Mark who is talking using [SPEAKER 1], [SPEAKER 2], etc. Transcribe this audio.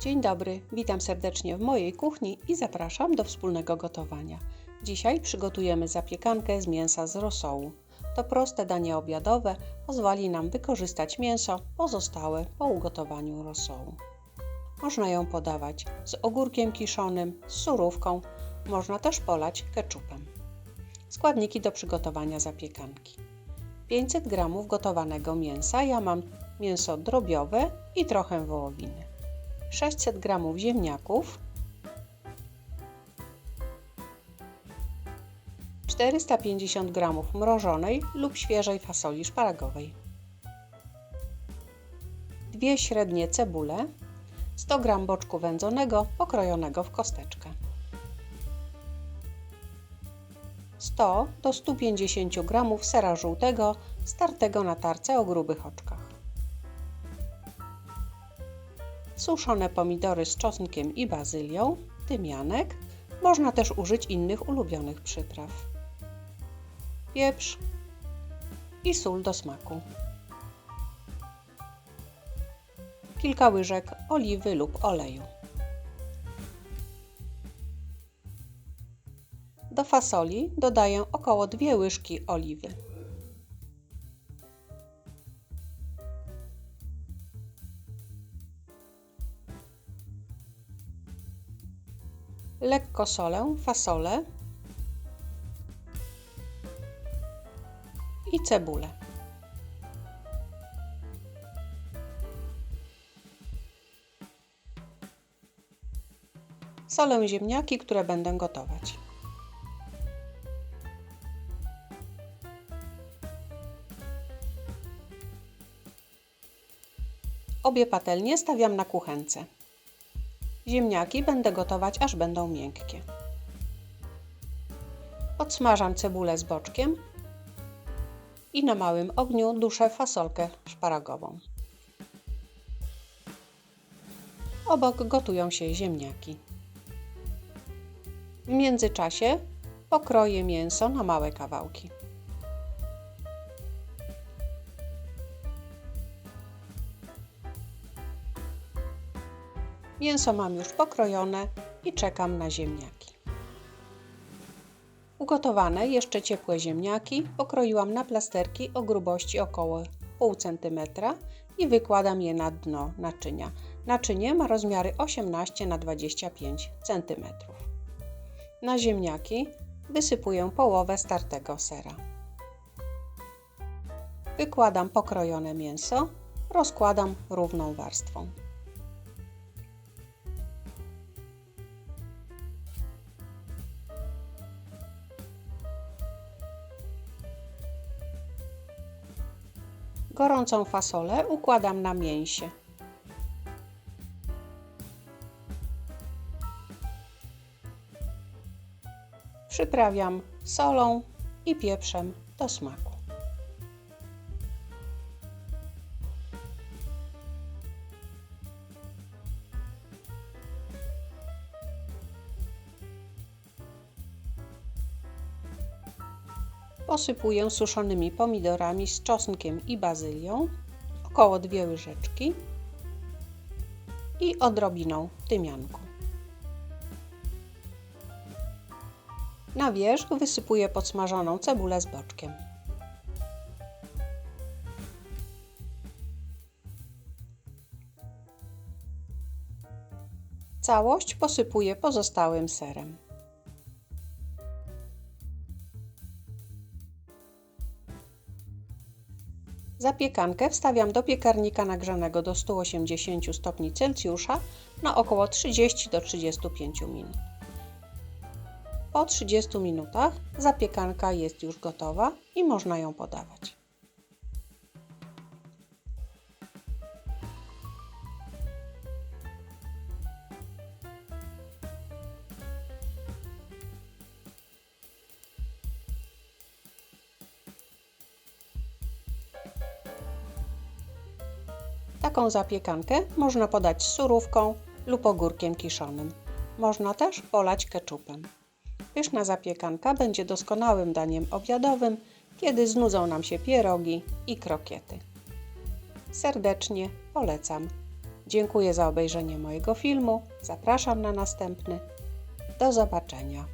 [SPEAKER 1] Dzień dobry, witam serdecznie w mojej kuchni i zapraszam do wspólnego gotowania. Dzisiaj przygotujemy zapiekankę z mięsa z rosołu. To proste danie obiadowe pozwoli nam wykorzystać mięso pozostałe po ugotowaniu rosołu. Można ją podawać z ogórkiem kiszonym, z surówką, można też polać ketchupem. Składniki do przygotowania zapiekanki. 500 g gotowanego mięsa, ja mam mięso drobiowe i trochę wołowiny. 600 g ziemniaków, 450 g mrożonej lub świeżej fasoli szparagowej, dwie średnie cebule, 100 g boczku wędzonego pokrojonego w kosteczkę, 100 do 150 g sera żółtego startego na tarce o grubych oczkach suszone pomidory z czosnkiem i bazylią, tymianek. Można też użyć innych ulubionych przypraw. Pieprz i sól do smaku. Kilka łyżek oliwy lub oleju. Do fasoli dodaję około 2 łyżki oliwy. Lekko solę fasolę i cebulę. Solę ziemniaki, które będę gotować. Obie patelnie stawiam na kuchence. Ziemniaki będę gotować, aż będą miękkie. Podsmażam cebulę z boczkiem i na małym ogniu duszę fasolkę szparagową. Obok gotują się ziemniaki. W międzyczasie pokroję mięso na małe kawałki. Mięso mam już pokrojone i czekam na ziemniaki. Ugotowane, jeszcze ciepłe ziemniaki pokroiłam na plasterki o grubości około pół cm i wykładam je na dno naczynia. Naczynie ma rozmiary 18 na 25 cm. Na ziemniaki wysypuję połowę startego sera. Wykładam pokrojone mięso, rozkładam równą warstwą. Gorącą fasolę układam na mięsie. Przyprawiam solą i pieprzem do smaku. Posypuję suszonymi pomidorami z czosnkiem i bazylią, około 2 łyżeczki i odrobiną tymianku. Na wierzch wysypuję podsmażoną cebulę z boczkiem. Całość posypuję pozostałym serem. Zapiekankę wstawiam do piekarnika nagrzanego do 180 stopni Celsjusza na około 30 do 35 minut. Po 30 minutach zapiekanka jest już gotowa i można ją podawać. Taką zapiekankę można podać z surówką lub ogórkiem kiszonym. Można też polać keczupem. Pyszna zapiekanka będzie doskonałym daniem obiadowym, kiedy znudzą nam się pierogi i krokiety. Serdecznie polecam Dziękuję za obejrzenie mojego filmu. Zapraszam na następny. Do zobaczenia.